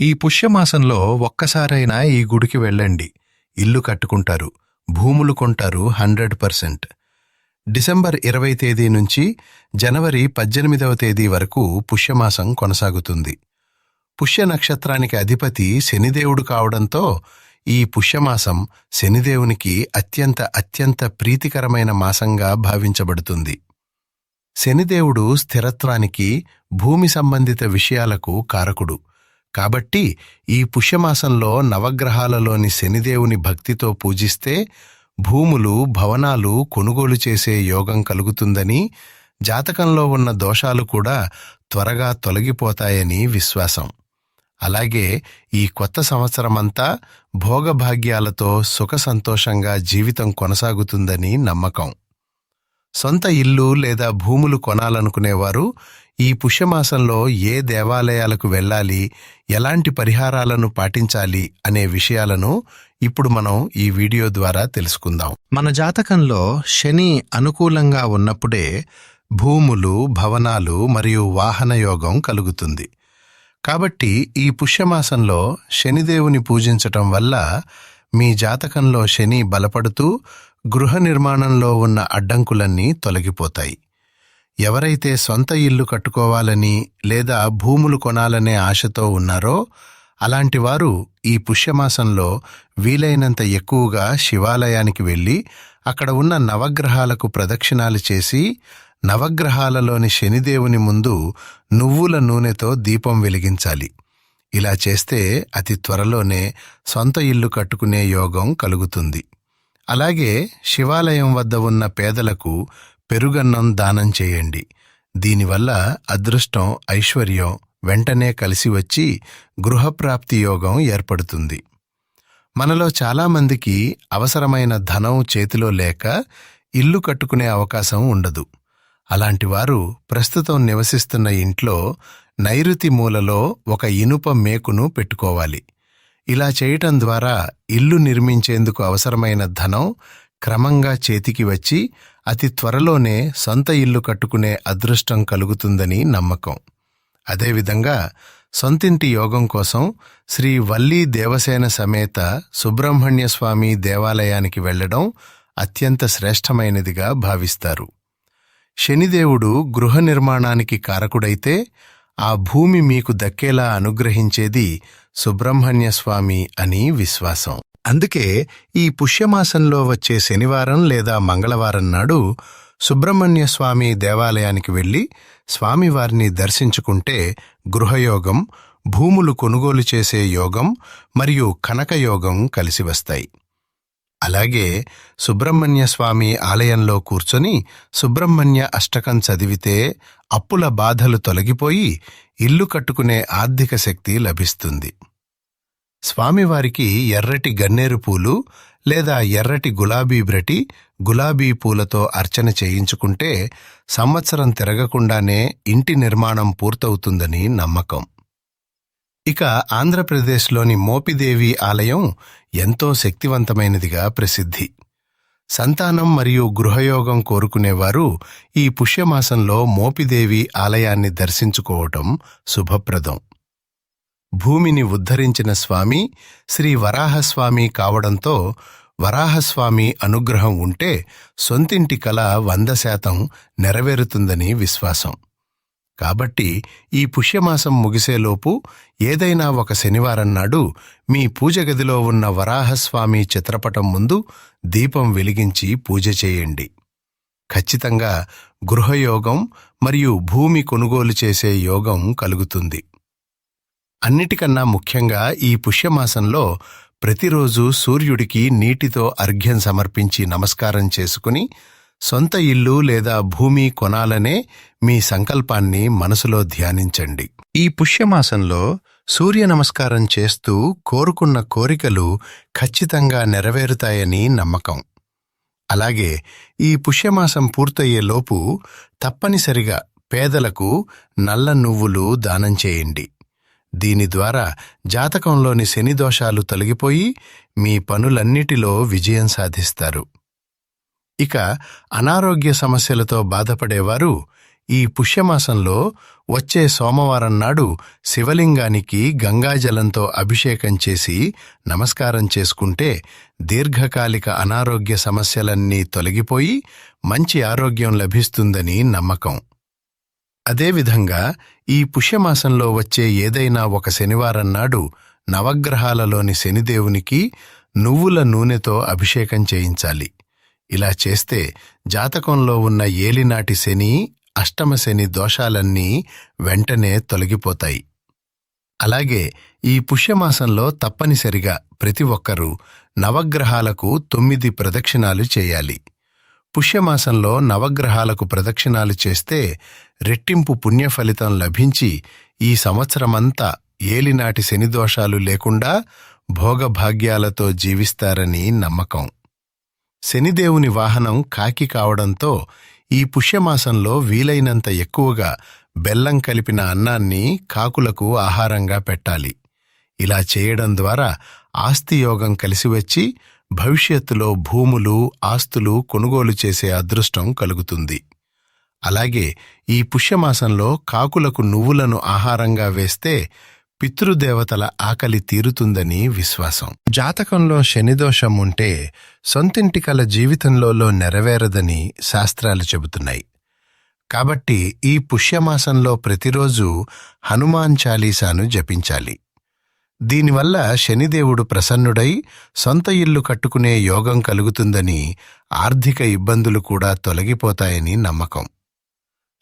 ఈ పుష్యమాసంలో ఒక్కసారైనా ఈ గుడికి వెళ్ళండి. ఇల్లు కట్టుకుంటారు. భూములు కొంటారు హండ్రెడ్ పర్సెంట్. డిసెంబర్ ఇరవై తేదీ నుంచి జనవరి పద్దెనిమిదవ తేదీ వరకు పుష్యమాసం కొనసాగుతుంది. పుష్య నక్షత్రానికి అధిపతి శనిదేవుడు కావడంతో ఈ పుష్యమాసం శనిదేవునికి అత్యంత అత్యంత ప్రీతికరమైన మాసంగా భావించబడుతుంది. శనిదేవుడు స్థిరత్వానికి భూమి సంబంధిత విషయాలకు కారకుడు. కాబట్టి ఈ పుష్యమాసంలో నవగ్రహాలలోని శనిదేవుని భక్తితో పూజిస్తే భూములు భవనాలు కొనుగోలు చేసే యోగం కలుగుతుందని జాతకంలో ఉన్న దోషాలు కూడా త్వరగా తొలగిపోతాయని విశ్వాసం. అలాగే ఈ కొత్త సంవత్సరమంతా భోగభాగ్యాలతో సుఖ సంతోషంగా జీవితం కొనసాగుతుందని నమ్మకం. సొంత ఇల్లు లేదా భూములు కొనాలనుకునేవారు ఈ పుష్యమాసంలో ఏ దేవాలయాలకు వెళ్ళాలి ఎలాంటి పరిహారాలను పాటించాలి అనే విషయాలను ఇప్పుడు మనం ఈ వీడియో ద్వారా తెలుసుకుందాం. మన జాతకంలో శని అనుకూలంగా ఉన్నప్పుడే భూములు భవనాలు మరియు వాహన యోగం కలుగుతుంది. కాబట్టి ఈ పుష్యమాసంలో శనిదేవుని పూజించటం వల్ల మీ జాతకంలో శని బలపడుతూ గృహ నిర్మాణంలో ఉన్న అడ్డంకులన్నీ తొలగిపోతాయి. ఎవరైతే సొంత ఇల్లు కట్టుకోవాలని లేదా భూములు కొనాలనే ఆశతో ఉన్నారో అలాంటి వారు ఈ పుష్యమాసంలో వీలైనంత ఎక్కువగా శివాలయానికి వెళ్ళి అక్కడ ఉన్న నవగ్రహాలకు ప్రదక్షిణాలు చేసి నవగ్రహాలలోని శనిదేవుని ముందు నువ్వుల నూనెతో దీపం వెలిగించాలి. ఇలా చేస్తే అతి త్వరలోనే సొంత ఇల్లు కట్టుకునే యోగం కలుగుతుంది. అలాగే శివాలయం వద్ద ఉన్న పేదలకు పెరుగన్నం దానం చేయండి. దీనివల్ల అదృష్టం ఐశ్వర్యం వెంటనే కలిసి వచ్చి గృహప్రాప్తి యోగం ఏర్పడుతుంది. మనలో చాలామందికి అవసరమైన ధనం చేతిలో లేక ఇల్లు కట్టుకునే అవకాశం ఉండదు. అలాంటివారు ప్రస్తుతం నివసిస్తున్న ఇంట్లో నైరుతి మూలలో ఒక ఇనుప మేకును పెట్టుకోవాలి. ఇలా చేయటం ద్వారా ఇల్లు నిర్మించేందుకు అవసరమైన ధనం క్రమంగా చేతికి వచ్చి అతి త్వరలోనే సొంత ఇల్లు కట్టుకునే అదృష్టం కలుగుతుందని నమ్మకం. అదేవిధంగా సొంతింటి యోగం కోసం శ్రీ వల్లీ దేవసేన సమేత సుబ్రహ్మణ్య స్వామి దేవాలయానికి వెళ్ళడం అత్యంత శ్రేష్టమైనదిగా భావిస్తారు. శనిదేవుడు గృహ నిర్మాణానికి కారకుడైతే ఆ భూమి మీకు దక్కేలా అనుగ్రహించేది సుబ్రహ్మణ్య స్వామి అని విశ్వాసం. అందుకే ఈ పుష్యమాసంలో వచ్చే శనివారం లేదా మంగళవారం నాడు సుబ్రహ్మణ్య స్వామి దేవాలయానికి వెళ్ళి స్వామివారిని దర్శించుకుంటే గృహయోగం భూములు కొనుగోలు చేసే యోగం మరియు కనకయోగం కలిసి వస్తాయి. అలాగే సుబ్రహ్మణ్య స్వామి ఆలయంలో కూర్చొని సుబ్రహ్మణ్య అష్టకం చదివితే అప్పుల బాధలు తొలగిపోయి ఇల్లు కట్టుకునే ఆర్థిక శక్తి లభిస్తుంది. స్వామివారికి ఎర్రటి గన్నేరు పూలు లేదా ఎర్రటి గులాబీ బ్రటి గులాబీ పూలతో అర్చన చేయించుకుంటే సంవత్సరం తిరగకుండానే ఇంటి నిర్మాణం పూర్తవుతుందని నమ్మకం. ఇక ఆంధ్రప్రదేశ్లోని మోపిదేవి ఆలయం ఎంతో శక్తివంతమైనదిగా ప్రసిద్ధి. సంతానం మరియు గృహయోగం కోరుకునేవారు ఈ పుష్యమాసంలో మోపిదేవి ఆలయాన్ని దర్శించుకోవటం శుభప్రదం. భూమిని ఉద్ధరించిన స్వామి శ్రీ వరాహస్వామి కావడంతో వరాహస్వామి అనుగ్రహం ఉంటే సొంతింటి కల వంద శాతం నెరవేరుతుందని విశ్వాసం. కాబట్టి ఈ పుష్యమాసం ముగిసేలోపు ఏదైనా ఒక శనివారం నాడు మీ పూజ గదిలో ఉన్న వరాహస్వామి చిత్రపటం ముందు దీపం వెలిగించి పూజ చేయండి. ఖచ్చితంగా గృహయోగం మరియు భూమి కొనుగోలు చేసే యోగం కలుగుతుంది. అన్నిటికన్నా ముఖ్యంగా ఈ పుష్యమాసంలో ప్రతిరోజు సూర్యుడికి నీటితో అర్ఘ్యం సమర్పించి నమస్కారం చేసుకుని సొంత ఇల్లు లేదా భూమి కొనాలనే మీ సంకల్పాన్ని మనసులో ధ్యానించండి. ఈ పుష్యమాసంలో సూర్య నమస్కారం చేస్తూ కోరుకున్న కోరికలు ఖచ్చితంగా నెరవేరుతాయని నమ్మకం. అలాగే ఈ పుష్యమాసం పూర్తయ్యేలోపు తప్పనిసరిగా పేదలకు నల్ల నువ్వులు దానం చేయండి. దీని ద్వారా జాతకంలోని శని దోషాలు తొలగిపోయి మీ పనులన్నిటిలో విజయం సాధిస్తారు. ఇక అనారోగ్య సమస్యలతో బాధపడేవారు ఈ పుష్యమాసంలో వచ్చే సోమవారం నాడు శివలింగానికి గంగాజలంతో అభిషేకం చేసి నమస్కారం చేసుకుంటే దీర్ఘకాలిక అనారోగ్య సమస్యలన్నీ తొలగిపోయి మంచి ఆరోగ్యం లభిస్తుందని నమ్మకం. అదేవిధంగా ఈ పుష్యమాసంలో వచ్చే ఏదైనా ఒక శనివారం నాడు నవగ్రహాలలోని శనిదేవునికి నువ్వుల నూనెతో అభిషేకం చేయించాలి. ఇలా చేస్తే జాతకంలో ఉన్న ఏలినాటి శని అష్టమ శని దోషాలన్నీ వెంటనే తొలగిపోతాయి. అలాగే ఈ పుష్యమాసంలో తప్పనిసరిగా ప్రతి ఒక్కరూ నవగ్రహాలకు తొమ్మిది ప్రదక్షిణాలు చేయాలి. పుష్యమాసంలో నవగ్రహాలకు ప్రదక్షిణాలు చేస్తే రెట్టింపు పుణ్యఫలితం లభించి ఈ సంవత్సరమంతా ఏలినాటి శనిదోషాలు లేకుండా భోగభాగ్యాలతో జీవిస్తారని నమ్మకం. శనిదేవుని వాహనం కాకి కావడంతో ఈ పుష్యమాసంలో వీలైనంత ఎక్కువగా బెల్లం కలిపిన అన్నాన్ని కాకులకు ఆహారంగా పెట్టాలి. ఇలా చేయడం ద్వారా ఆస్తియోగం కలిసివచ్చి భవిష్యత్తులో భూములు ఆస్తులు కొనుగోలు చేసే అదృష్టం కలుగుతుంది. అలాగే ఈ పుష్యమాసంలో కాకులకు నువ్వులను ఆహారంగా వేస్తే పితృదేవతల ఆకలి తీరుతుందని విశ్వాసం. జాతకంలో శనిదోషం ఉంటే సొంతింటి కల జీవితంలో నెరవేరదని శాస్త్రాలు చెబుతున్నాయి. కాబట్టి ఈ పుష్యమాసంలో ప్రతిరోజు హనుమాన్ చాలీసాను జపించాలి. దీనివల్ల శనిదేవుడు ప్రసన్నుడై సొంత ఇల్లు కట్టుకునే యోగం కలుగుతుందని ఆర్థిక ఇబ్బందులు కూడా తొలగిపోతాయని నమ్మకం.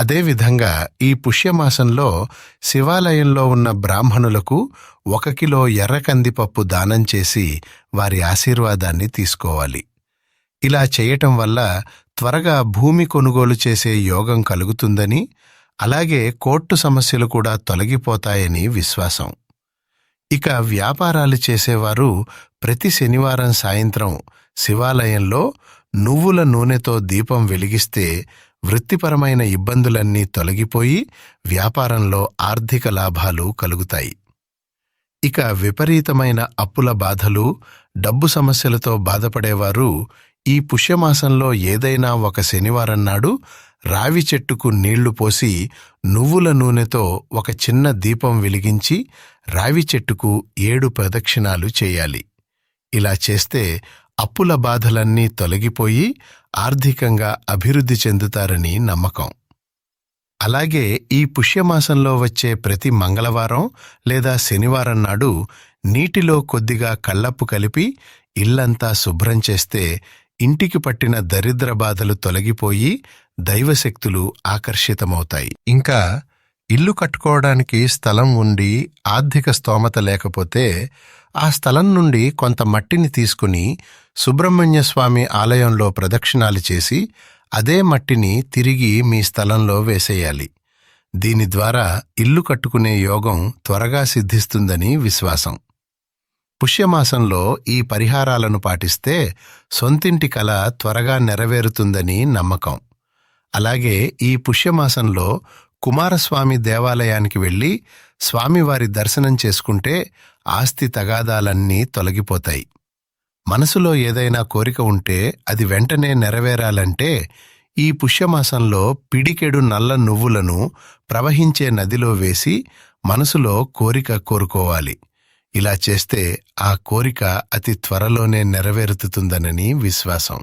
అదేవిధంగా ఈ పుష్యమాసంలో శివాలయంలో ఉన్న బ్రాహ్మణులకు ఒక కిలో ఎర్ర కందిపప్పు దానం చేసి వారి ఆశీర్వాదాన్ని తీసుకోవాలి. ఇలా చేయటం వల్ల త్వరగా భూమి కొనుగోలు చేసే యోగం కలుగుతుందని అలాగే కోర్టు సమస్యలు కూడా తొలగిపోతాయని విశ్వాసం. ఇక వ్యాపారాలు చేసేవారు ప్రతి శనివారం సాయంత్రం శివాలయంలో నువ్వుల నూనెతో దీపం వెలిగిస్తే వృత్తిపరమైన ఇబ్బందులన్నీ తొలగిపోయి వ్యాపారంలో ఆర్థిక లాభాలు కలుగుతాయి. ఇక విపరీతమైన అప్పుల బాధలు డబ్బు సమస్యలతో బాధపడేవారు ఈ పుష్యమాసంలో ఏదైనా ఒక శనివారం నాడు రావి చెట్టుకు నీళ్ళు పోసి నువ్వుల నూనెతో ఒక చిన్న దీపం వెలిగించి రావి చెట్టుకు ఏడు ప్రదక్షిణాలు చేయాలి. ఇలా చేస్తే అప్పుల బాధలన్నీ తొలగిపోయి ఆర్థికంగా అభివృద్ధి చెందుతారని నమ్మకం. అలాగే ఈ పుష్యమాసంలో వచ్చే ప్రతి మంగళవారం లేదా శనివారం నాడు నీటిలో కొద్దిగా కళ్ళప్పు కలిపి ఇల్లంతా శుభ్రం చేస్తే ఇంటికి పట్టిన దరిద్ర బాధలు తొలగిపోయి దైవశక్తులు ఆకర్షితమవుతాయి. ఇంకా ఇల్లు కట్టుకోవడానికి స్థలం ఉండి ఆర్థిక స్తోమత లేకపోతే ఆ స్థలం నుండి కొంత మట్టిని తీసుకుని సుబ్రహ్మణ్య స్వామి ఆలయంలో ప్రదక్షిణాలు చేసి అదే మట్టిని తిరిగి మీ స్థలంలో వేసేయాలి. దీని ద్వారా ఇల్లు కట్టుకునే యోగం త్వరగా సిద్ధిస్తుందని విశ్వాసం. పుష్యమాసంలో ఈ పరిహారాలను పాటిస్తే సొంతింటి కల త్వరగా నెరవేరుతుందని నమ్మకం. అలాగే ఈ పుష్యమాసంలో కుమారస్వామి దేవాలయానికి వెళ్ళి స్వామివారి దర్శనం చేసుకుంటే ఆస్తి తగాదాలన్నీ తొలగిపోతాయి. మనసులో ఏదైనా కోరిక ఉంటే అది వెంటనే నెరవేరాలంటే ఈ పుష్యమాసంలో పిడికెడు నల్ల నువ్వులను ప్రవహించే నదిలో వేసి మనసులో కోరిక కోరుకోవాలి. ఇలా చేస్తే ఆ కోరిక అతి త్వరలోనే నెరవేరుతుందనని విశ్వాసం.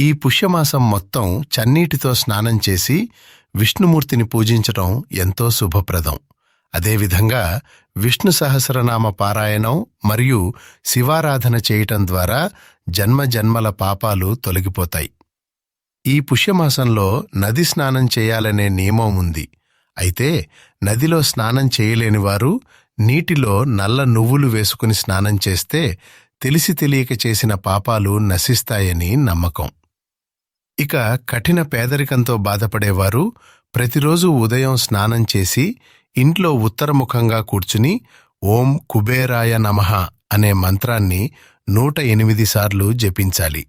ఈ పుష్యమాసం మొత్తం చన్నీటితో స్నానం చేసి విష్ణుమూర్తిని పూజించటం ఎంతో శుభప్రదం. అదేవిధంగా విష్ణు సహస్రనామ పారాయణం మరియు శివారాధన చేయటం ద్వారా జన్మ జన్మల పాపాలు తొలగిపోతాయి. ఈ పుష్యమాసంలో నది స్నానం చేయాలనే నియమం ఉంది. అయితే నదిలో స్నానం చేయలేనివారు నీటిలో నల్ల నువ్వులు వేసుకుని స్నానం చేస్తే తెలిసి తెలియక చేసిన పాపాలు నశిస్తాయని నమ్మకం. ఇక కఠిన పేదరికంతో బాధపడేవారు ప్రతిరోజు ఉదయం స్నానం చేసి ఇంట్లో ఉత్తరముఖంగా కూర్చుని ఓం కుబేరాయ నమః అనే మంత్రాన్ని నూట ఎనిమిది సార్లు జపించాలి.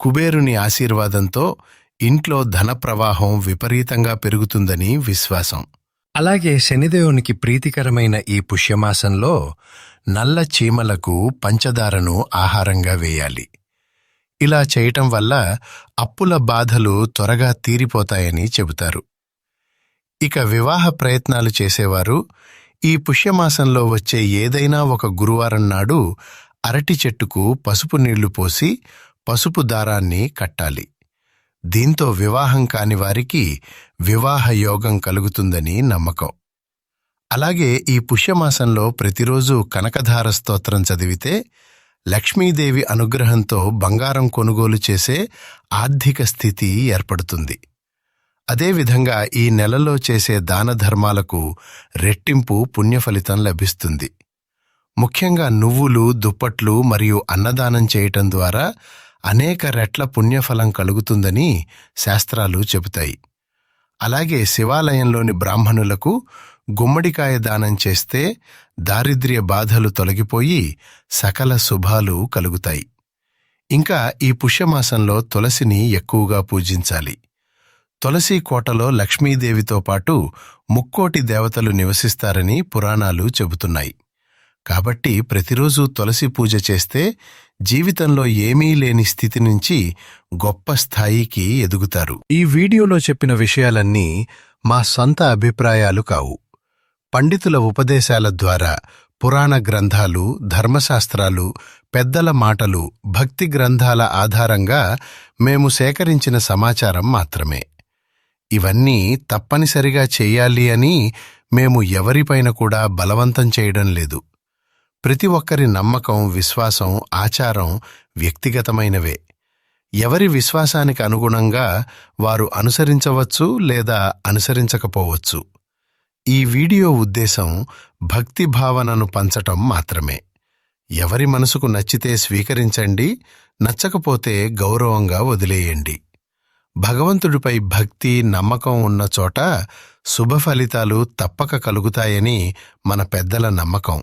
కుబేరుని ఆశీర్వాదంతో ఇంట్లో ధన ప్రవాహం విపరీతంగా పెరుగుతుందని విశ్వాసం. అలాగే శనిదేవునికి ప్రీతికరమైన ఈ పుష్యమాసంలో నల్ల చీమలకు పంచదారను ఆహారంగా వేయాలి. ఇలా చేయటం వల్ల అప్పుల బాధలు త్వరగా తీరిపోతాయని చెబుతారు. ఇక వివాహ ప్రయత్నాలు చేసేవారు ఈ పుష్యమాసంలో వచ్చే ఏదైనా ఒక గురువారం నాడు అరటి చెట్టుకు పసుపు నీళ్ళు పోసి పసుపు దారాన్ని కట్టాలి. దీంతో వివాహం కాని వారికి వివాహ యోగం కలుగుతుందని నమ్మకం. అలాగే ఈ పుష్యమాసంలో ప్రతిరోజు కనకధార స్తోత్రం చదివితే లక్ష్మీదేవి అనుగ్రహంతో బంగారం కొనుగోలు చేసే ఆర్థిక స్థితి ఏర్పడుతుంది. అదేవిధంగా ఈ నెలలో చేసే దాన ధర్మాలకు రెట్టింపు పుణ్యఫలితం లభిస్తుంది. ముఖ్యంగా నువ్వులు దుప్పట్లు మరియు అన్నదానం చేయటం ద్వారా అనేక రెట్ల పుణ్యఫలం కలుగుతుందని శాస్త్రాలు చెబుతాయి. అలాగే శివాలయంలోని బ్రాహ్మణులకు గుమ్మడికాయ దానం చేస్తే దారిద్ర్య బాధలు తొలగిపోయి సకల శుభాలు కలుగుతాయి. ఇంకా ఈ పుష్యమాసంలో తులసిని ఎక్కువగా పూజించాలి. తులసి కోటలో లక్ష్మీదేవితో పాటు ముక్కోటి దేవతలు నివసిస్తారని పురాణాలు చెబుతున్నాయి. కాబట్టి ప్రతిరోజు తులసి పూజ చేస్తే జీవితంలో ఏమీ లేని స్థితి నుంచి గొప్ప స్థాయికి ఎదుగుతారు. ఈ వీడియోలో చెప్పిన విషయాలన్నీ మా సొంత అభిప్రాయాలు కావు. పండితుల ఉపదేశాల ద్వారా పురాణ గ్రంథాలు ధర్మశాస్త్రాలు పెద్దల మాటలు భక్తి గ్రంథాల ఆధారంగా మేము సేకరించిన సమాచారం మాత్రమే. ఇవన్నీ తప్పనిసరిగా చెయ్యాలి అని మేము ఎవరిపైన కూడా బలవంతం చేయడం లేదు. ప్రతి ఒక్కరి నమ్మకం విశ్వాసం ఆచారం వ్యక్తిగతమైనవే. ఎవరి విశ్వాసానికి అనుగుణంగా వారు అనుసరించవచ్చు లేదా అనుసరించకపోవచ్చు. ఈ వీడియో ఉద్దేశం భక్తి భావనను పంచటం మాత్రమే. ఎవరి మనసుకు నచ్చితే స్వీకరించండి నచ్చకపోతే గౌరవంగా వదిలేయండి. భగవంతుడిపై భక్తి నమ్మకం ఉన్న చోట శుభ ఫలితాలు తప్పక కలుగుతాయని మన పెద్దల నమ్మకం.